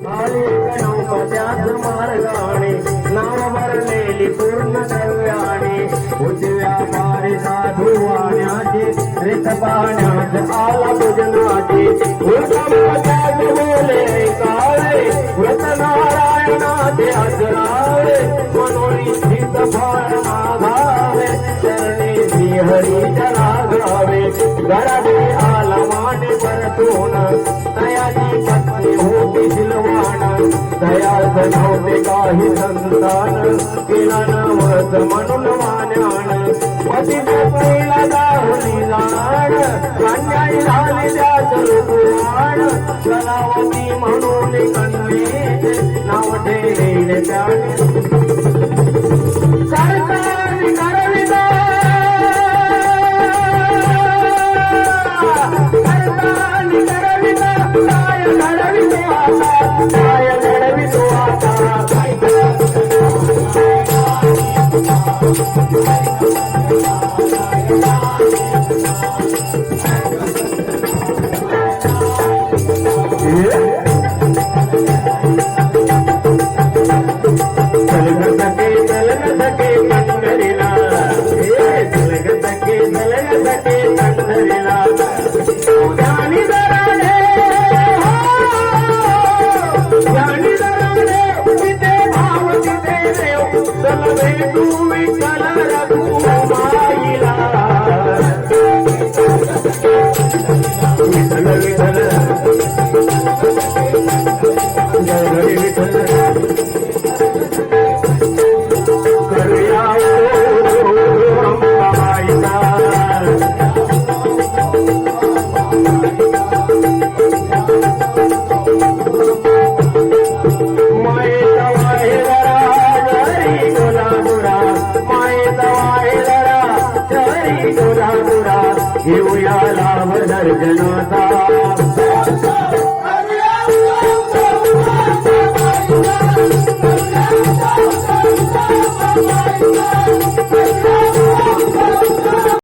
नौपद्याच मार्गाने नाव भरलेली पूर्ण द्रव्याने उजव्या पारी साधू वाण्याचे रित पाण्यात आला भुजनाचे बोले काळे नारायणाचे अजरावे स्थित फार मागावे चरणी आला माने परतून दयाळ बनवते काही संतान. केला नवस म्हणून मान्यान पती पहिला दाहुली लाड अन्याय झाली त्याच रुपुराण कलावती म्हणून कन्ये नाव ठेवले त्याने सरकारने करविला सरकारने करविला काय घडवितो Salve tu mi calara Ram दर्शनों का